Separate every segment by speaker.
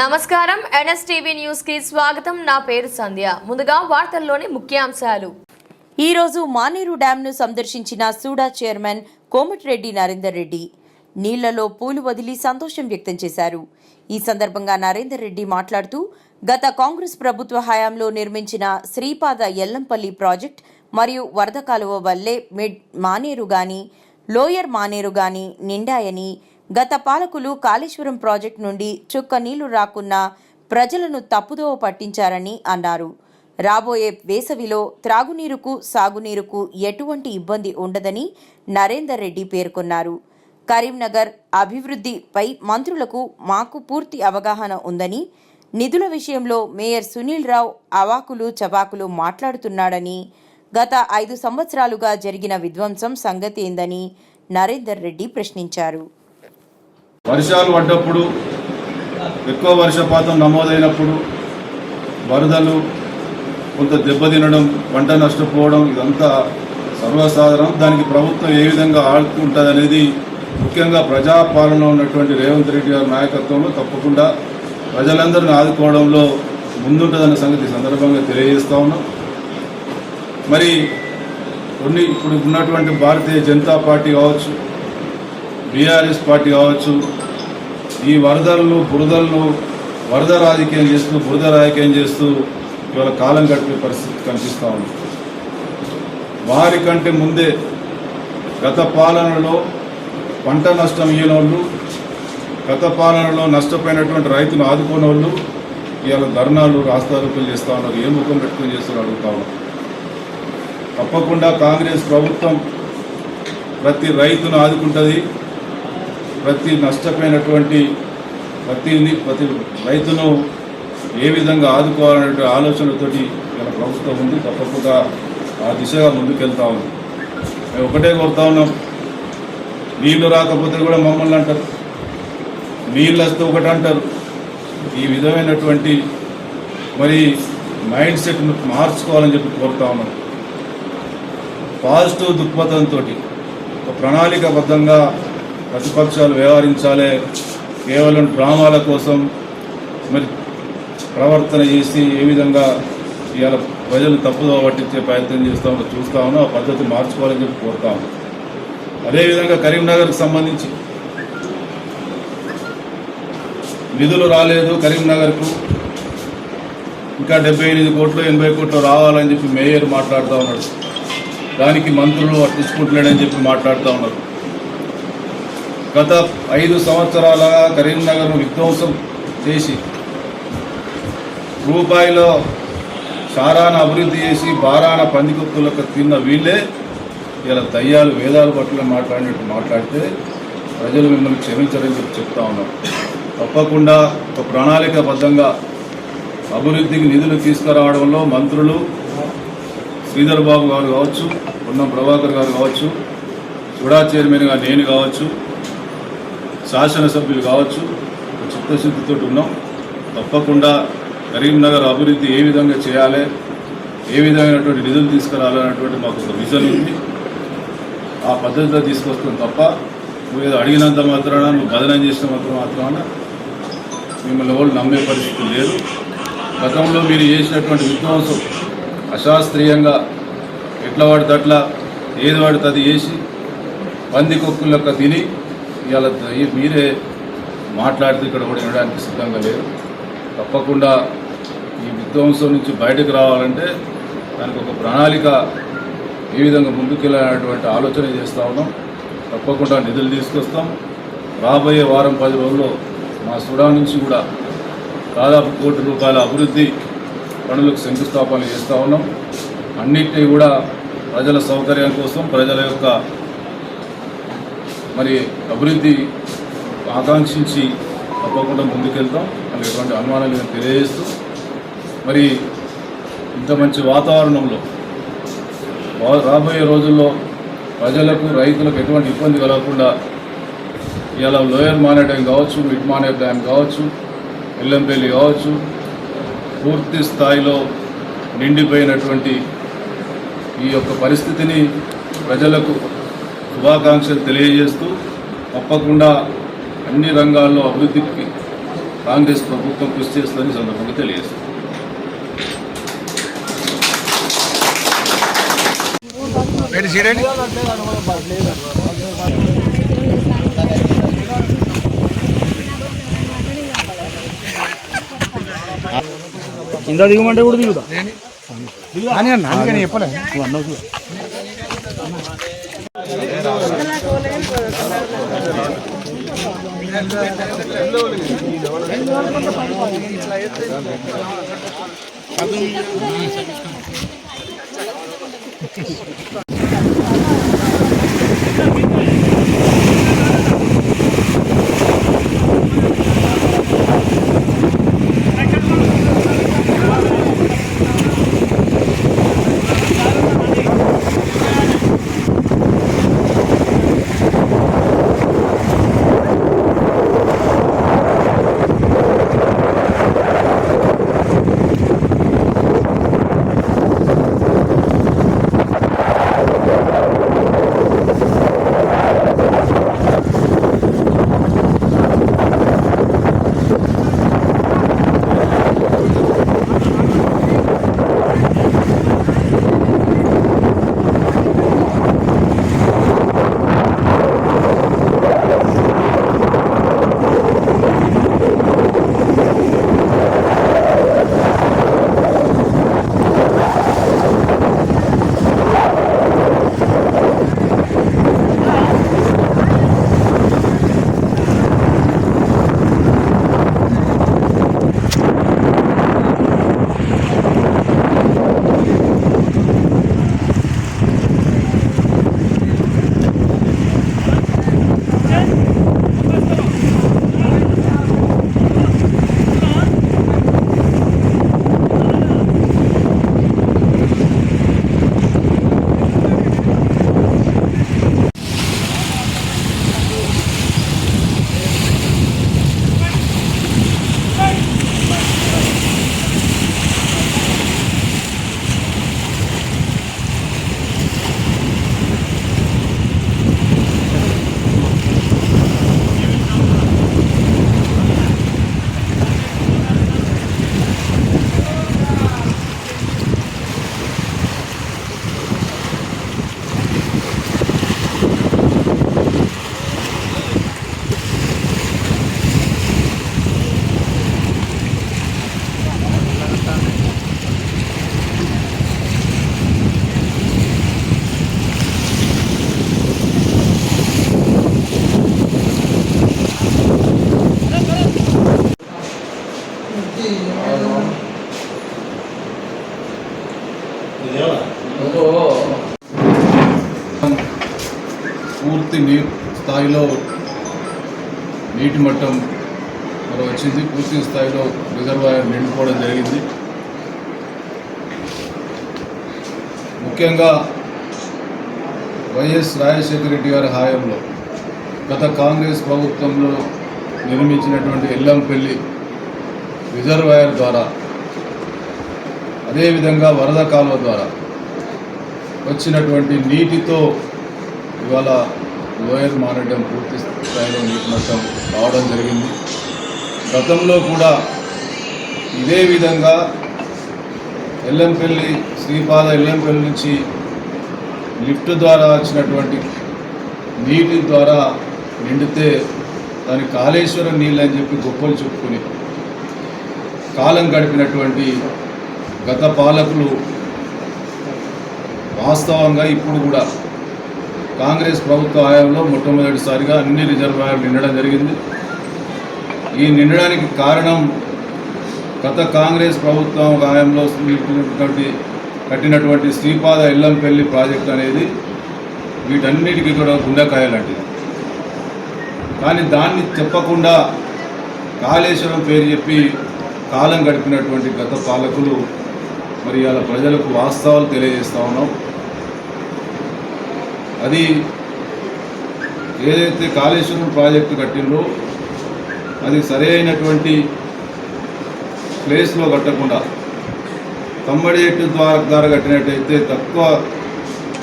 Speaker 1: నమస్కారం. ఎన్ఎస్టీవీ న్యూస్కి స్వాగతం. నా పేరు సంధ్య. ముందుగా వార్తల్లోని ముఖ్యాంశాలు.
Speaker 2: ఈ రోజు మానేరు డ్యాంను సందర్శించిన సూడా చైర్మన్ కోమటిరెడ్డి నరేందర్ రెడ్డి నీళ్ళలో పూలు వదిలి సంతోషం వ్యక్తం చేశారు. ఈ సందర్భంగా నరేందర్ రెడ్డి మాట్లాడుతూ గత కాంగ్రెస్ ప్రభుత్వ హయాంలో నిర్మించిన శ్రీపాద ఎల్లంపల్లి ప్రాజెక్ట్ మరియు వరద కాలువ వల్లే మిడ్ మానేరు గాని లోయర్ మానేరు గాని నిండాయని గత పాలకులు కాళేశ్వరం ప్రాజెక్టు నుండి చుక్క నీళ్ళు రాకున్నా ప్రజలను తప్పుదోవ పట్టించారని అన్నారు. రాబోయే వేసవిలో త్రాగునీరుకు సాగునీరుకు ఎటువంటి ఇబ్బంది ఉండదని నరేందర్ రెడ్డి పేర్కొన్నారు. కరీంనగర్ అభివృద్ధిపై మంత్రులకు మాకు పూర్తి అవగాహన ఉందని నిధుల విషయంలో మేయర్ సునీల్ రావు అవాకులు చవాకులు మాట్లాడుతున్నాడని గత ఐదు సంవత్సరాలుగా జరిగిన విధ్వంసం సంగతి ఏందని నరేందర్ రెడ్డి ప్రశ్నించారు.
Speaker 3: వర్షాలు పడ్డప్పుడు ఎక్కువ వర్షపాతం నమోదైనప్పుడు వరదలు కొంత దెబ్బతినడం పంట నష్టపోవడం ఇదంతా సర్వసాధారణం. దానికి ప్రభుత్వం ఏ విధంగా ఆడుకుంటుంది అనేది ముఖ్యంగా ప్రజాపాలన ఉన్నటువంటి రేవంత్ రెడ్డి గారి నాయకత్వంలో తప్పకుండా ప్రజలందరిని ఆదుకోవడంలో ముందుంటుందన్న సంగతి సందర్భంగా తెలియజేస్తా ఉన్నాం. మరి కొన్ని ఇప్పుడు ఉన్నటువంటి భారతీయ జనతా పార్టీ కావచ్చు బీఆర్ఎస్ పార్టీ కావచ్చు ఈ వరదలను బురదలను వరద రాజకీయం చేస్తూ బురద రాజకీయం చేస్తూ ఇవాళ కాలం గడిపే పరిస్థితి కనిపిస్తూ ఉంది. వారి కంటే ముందే గత పాలనలో పంట నష్టం ఇయ్యనోళ్ళు గత పాలనలో నష్టపోయినటువంటి రైతును ఆదుకోని వాళ్ళు ఇవాళ ధర్నాలు రాస్తారోకులు చేస్తూ ఉన్నారు. ఏ ముఖం పెట్టుకుని చేస్తారు అడుగుతా ఉన్నారు తప్పకుండా కాంగ్రెస్ ప్రభుత్వం ప్రతి రైతును ఆదుకుంటుంది. ప్రతి నష్టపోయినటువంటి ప్రతిని ప్రతి రైతును ఏ విధంగా ఆదుకోవాలనే ఆలోచనతోటి మన ప్రభుత్వం ఉంది. తప్పకుండా ఆ దిశగా ముందుకెళ్తా ఉంది. మేము ఒకటే కోరుతా ఉన్నాం. నీళ్ళు రాకపోతే కూడా మమ్మల్ని అంటారు. నీళ్ళు వస్తే ఒకటి అంటారు. ఈ విధమైనటువంటి మరి మైండ్ సెట్ను మార్చుకోవాలని చెప్పి కోరుతా ఉన్నాం. పాజిటివ్ దృక్పథంతో ఒక ప్రణాళికాబద్ధంగా ప్రతిపక్షాలు వ్యవహరించాలి. కేవలం డ్రామాల కోసం మరి ప్రవర్తన చేసి ఏ విధంగా ఇవాళ ప్రజలు తప్పుదో పట్టించే ప్రయత్నం చేస్తా ఉన్నా చూస్తా ఉన్నాం ఆ పద్ధతి మార్చుకోవాలని చెప్పి కోరుతా ఉన్నాం. అదేవిధంగా కరీంనగర్కి సంబంధించి నిధులు రాలేదు కరీంనగర్కు. ఇంకా డెబ్బై ఎనిమిది కోట్లు ఎనభై కోట్లు రావాలని చెప్పి మేయర్ మాట్లాడుతూ ఉన్నాడు. దానికి మంత్రులు పట్టించుకుంటలేడని చెప్పి మాట్లాడుతూ ఉన్నారు. గత ఐదు సంవత్సరాలుగా కరీంనగర్ను విధ్వంసం చేసి రూపాయిలో సారాన అభివృద్ధి చేసి బారాన పందికొత్తులకు తిన్న వీళ్ళే ఇలా దయ్యాలు వేదాలు పట్ల మాట్లాడినట్టు మాట్లాడితే ప్రజలు మిమ్మల్ని క్షమించడం చెప్పి చెప్తా ఉన్నాం. తప్పకుండా ఒక ప్రణాళికాబద్ధంగా అభివృద్ధికి నిధులు తీసుకురావడంలో మంత్రులు శ్రీధర్ బాబు గారు కావచ్చు పొన్నం ప్రభాకర్ గారు కావచ్చు సుడా చైర్మన్గా నేను కావచ్చు శాసనసభ్యులు కావచ్చు చిత్తశుద్ధితో ఉన్నాం. తప్పకుండా కరీంనగర్ అభివృద్ధి ఏ విధంగా చేయాలి ఏ విధమైనటువంటి నిధులు తీసుకురావాలనేటువంటి మాకు ఒక విజన్ ఉంది. ఆ పద్ధతిలో తీసుకొస్తాం తప్ప నువ్వు ఏదో అడిగినంత మాత్రాన నువ్వు బదనం చేసిన మాత్రం మాత్రాన మిమ్మల్ని ఎవరు నమ్మే పరిస్థితి లేదు. గతంలో మీరు చేసినటువంటి విధ్వంసం అశాస్త్రీయంగా ఎట్లా వాడితే అట్లా ఏది వాడితే అది చేసి పంది కొక్కులక్క తిని ఇవాళ మీరే మాట్లాడితే ఇక్కడ కూడా వినడానికి సిద్ధంగా లేరు. తప్పకుండా ఈ విధ్వంసం నుంచి బయటకు రావాలంటే దానికి ఒక ప్రణాళిక ఏ విధంగా ముందుకెళ్ళాలనేటువంటి ఆలోచన చేస్తూ ఉన్నాం. తప్పకుండా నిధులు తీసుకొస్తాం. రాబోయే వారం పది రోజుల్లో మా సుడాన్ నుంచి కూడా దాదాపు కోటి రూపాయల అభివృద్ధి పనులకు శంకుస్థాపన చేస్తూ ఉన్నాం. అన్నిటినీ కూడా ప్రజల సౌకర్యం కోసం ప్రజల యొక్క మరి అభివృద్ధి ఆకాంక్షించి తప్పకుండా ముందుకెళ్తాం. అని ఎటువంటి అనుమానాలు నేను తెలియజేస్తూ మరి ఇంత మంచి వాతావరణంలో రాబోయే రోజుల్లో ప్రజలకు రైతులకు ఎటువంటి ఇబ్బంది కలగకుండా ఇలా లోయర్ మానే డ్యామ్ కావచ్చు మిడ్ మానే డ్యామ్ కావచ్చు ఎల్లంపల్లి కావచ్చు పూర్తి స్థాయిలో నిండిపోయినటువంటి ఈ యొక్క పరిస్థితిని ప్రజలకు శుభాకాంక్షలు తెలియజేస్తూ తప్పకుండా అన్ని రంగాల్లో అభివృద్ధికి
Speaker 4: కాంగ్రెస్ ప్రభుత్వం కృషి చేస్తుందని ఈ సందర్భంగా తెలియజేస్తుంది
Speaker 3: కింద దిగమంటే కూడా దిగుతా అని అన్న అందుకని చెప్పలే. నువ్వు అన్నావు ఇట్లా స్థాయిలో నీటి మట్టం మరి వచ్చింది. పూర్తి స్థాయిలో రిజర్వాయర్ నిండిపోవడం జరిగింది. ముఖ్యంగా వైఎస్ రాజశేఖర రెడ్డి గారి హాయంలో గత కాంగ్రెస్ ప్రభుత్వంలో నిర్మించినటువంటి ఎల్లంపల్లి రిజర్వాయర్ ద్వారా అదేవిధంగా వరద కాలువ ద్వారా వచ్చినటువంటి నీటితో ఇవాళ లోయర్ మారడం పూర్తి స్థాయిలో నీటి మట్టం రావడం జరిగింది. గతంలో కూడా ఇదే విధంగా ఎల్లంపల్లి శ్రీపాద ఎల్లంపల్లి నుంచి లిఫ్ట్ ద్వారా వచ్చినటువంటి నీటి ద్వారా నిండితే దాని కాళేశ్వరం నీళ్ళు అని చెప్పి గొప్పలు చెప్పుకుని కాలం గడిపినటువంటి గత పాలకులు వాస్తవంగా ఇప్పుడు కూడా కాంగ్రెస్ ప్రభుత్వ హయాంలో మొట్టమొదటిసారిగా అన్ని రిజర్వాయర్లు నిండడం జరిగింది. ఈ నిండడానికి కారణం గత కాంగ్రెస్ ప్రభుత్వం హయాంలో కట్టినటువంటి శ్రీపాద ఇల్లంపల్లి ప్రాజెక్ట్ అనేది వీటన్నిటికీ కూడా గుండెకాయ లాంటిది. కానీ దాన్ని చెప్పకుండా కాళేశ్వరం పేరు చెప్పి కాలం గడిపినటువంటి గత పాలకులు మరి ఇవాళ ప్రజలకు వాస్తవాలు తెలియజేస్తా ఉన్నాం. అది ఏదైతే కాళేశ్వరం ప్రాజెక్టు కట్టిందో అది సరైనటువంటి ప్లేస్లో కట్టకుండా తమ్మడి ఎట్టు ద్వారా ద్వారా కట్టినట్టయితే తక్కువ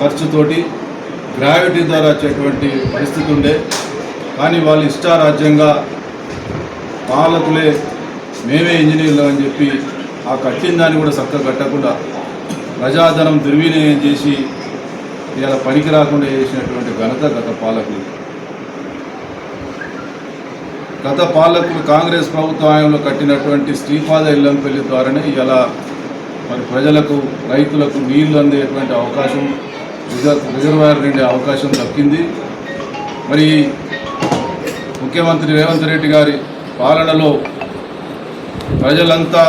Speaker 3: ఖర్చుతోటి గ్రావిటీ ద్వారా వచ్చేటువంటి పరిస్థితి ఉండే. కానీ వాళ్ళు ఇష్టారాజ్యంగా పాలకులే మేమే ఇంజనీర్లు అని చెప్పి ఆ కట్టిన దాన్ని కూడా చక్కగా కట్టకుండా ప్రజాధనం దుర్వినియోగం చేసి ఇలా పనికి రాకుండా చేసినటువంటి ఘనత గత పాలకులు. గత పాలకులు కాంగ్రెస్ ప్రభుత్వ హయాంలో కట్టినటువంటి శ్రీపాద ఇల్లంపల్లి ద్వారానే ఇలా మరి ప్రజలకు రైతులకు నీళ్ళు అందేటువంటి అవకాశం రిజర్వాయర్ నిండే అవకాశం దక్కింది. మరి ముఖ్యమంత్రి రేవంత్ రెడ్డి గారి పాలనలో ప్రజలంతా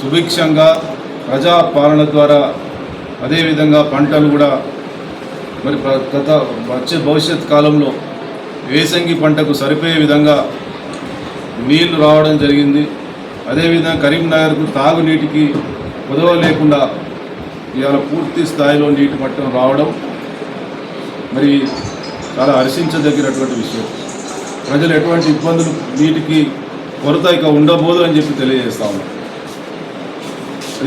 Speaker 3: సుభిక్షంగా ప్రజా పాలన ద్వారా అదేవిధంగా పంటలు కూడా మరి ప్ర- గత వచ్చే భవిష్యత్ కాలంలో వేసంగి పంటకు సరిపోయే విధంగా నీళ్ళు రావడం జరిగింది. అదేవిధంగా కరీంనగర్కు తాగునీటికి కుదవ లేకుండా ఇవాళ పూర్తి స్థాయిలో నీటి మట్టం రావడం మరి చాలా హర్షించదగినటువంటి విషయం. ప్రజలు ఎటువంటి ఇబ్బందులు నీటికి కొరత ఇక ఉండబోదు అని చెప్పి తెలియజేస్తా ఉన్నాం.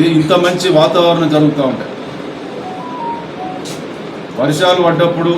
Speaker 3: ఇంత మంచి వాతావరణం జరుగుతూ ఉంటాయి వర్షాలు పడ్డప్పుడు